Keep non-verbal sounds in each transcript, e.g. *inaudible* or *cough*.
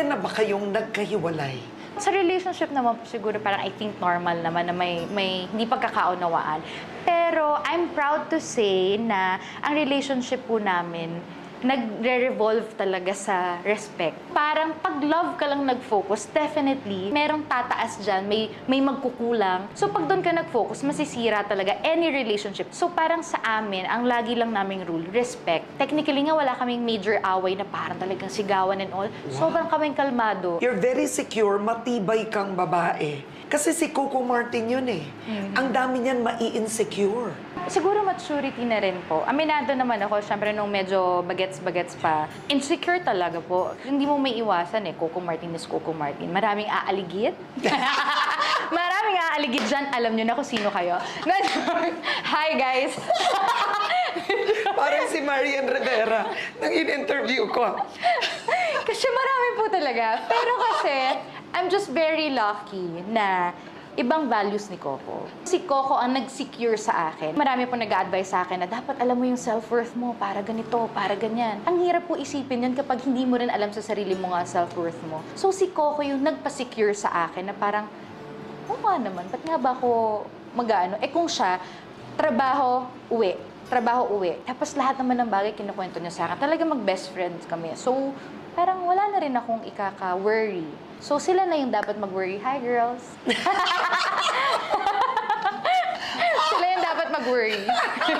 Na ba kayong nagkahiwalay? Sa relationship naman po siguro parang I think normal naman na may, may hindi pagkakaunawaan. Pero I'm proud to say na ang relationship po namin nagre-revolve talaga sa respect. Parang pag love ka lang nag-focus, definitely, merong tataas dyan, may, may magkukulang. So pag doon ka nag-focus, masisira talaga any relationship. So parang sa amin, ang lagi lang naming rule, respect. Technically nga, wala kaming major away na parang talagang sigawan and all. Sobrang kaming kalmado. You're very secure, matibay kang babae. Kasi si Coco Martin yun eh. Ang dami niyan mai-insecure. Siguro maturity na rin po. Aminado naman ako, syempre nung medyo bagets-bagets pa. Insecure talaga po. Hindi mo may iwasan eh. Coco Martin is Coco Martin. Maraming aaligid. *laughs* Maraming aaligid dyan. Alam nyo na kung sino kayo. *laughs* Hi guys! *laughs* Parang si Marian Rivera nang in-interview ko. Kasi marami po talaga. Pero kasi, Just very lucky na ibang values ni Coco. Si Coco ang nag-secure sa akin. Marami po nag-advise sa akin na dapat alam mo yung self-worth mo para ganito, para ganyan. Ang hirap po isipin yun kapag hindi mo rin alam sa sarili mo nga self-worth mo. So si Coco yung nagpa-secure sa akin na parang, oo nga naman, ba't nga ba ako mag-ano? Eh kung siya, trabaho, uwi. Trabaho, uwi. Tapos lahat naman ng bagay kinukwento niya sa akin. Talaga mag-best friends kami. So, parang wala na rin akong ikaka-worry. So, sila na yung dapat mag-worry. Hi, girls! *laughs* sila yung dapat mag-worry.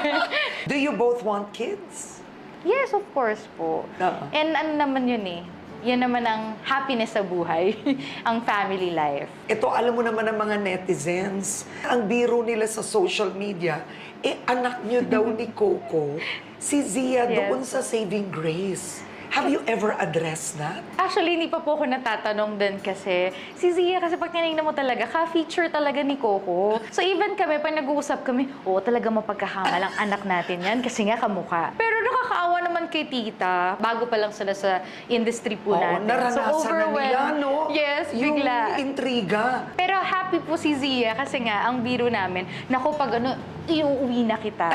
*laughs* Do you both want kids? yes, of course po. Oo. And ano naman yun eh. Yan naman ang happiness sa buhay. *laughs* ang family life. Ito, alam mo naman ng mga netizens, ang biro nila sa social media, eh anak niyo daw ni Coco, si Zia Yes. doon sa Saving Grace. Have you ever addressed that? Actually, hindi pa po ako natatanong din kasi si Zia kasi pag tinignan mo talaga, ka-feature talaga ni Coco. So even kami, pag nag-uusap kami, oo talaga mapagkahamal ang anak natin yan kasi nga kamukha. Pero nakakaawa naman kay tita, bago pa lang sila sa industry po Oo, natin. naranasan na nila, no? Yes, Yung bigla. intriga. Pero happy po si Zia kasi nga, ang biro namin, naku, pag ano, iuwi na kita.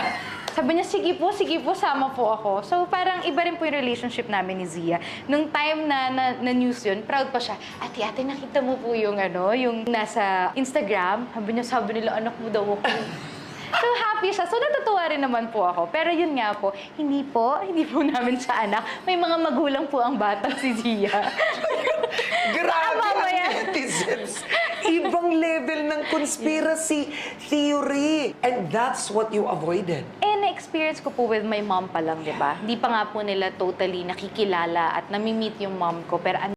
Sabi niya, sige po, sige po, sama po ako. So parang iba rin po yung relationship namin ni Zia. Nung time na, na, na news yun, proud pa siya. Ate, ate, nakita mo po yung ano, yung nasa Instagram. Sabi niya, sabi nila, anak mo daw ako. *laughs* So happy siya. So natutuwa rin naman po ako. Pero yun nga po, hindi po, hindi po namin siya anak. May mga magulang po ang bata si Zia. *laughs* Grabe ang mamaya. netizens. Ibang level ng conspiracy theory. And that's what you avoided. Na-experience ko po with my mom pa lang, di ba? Hindi pa nga po nila totally nakikilala at nami-meet yung mom ko. Pero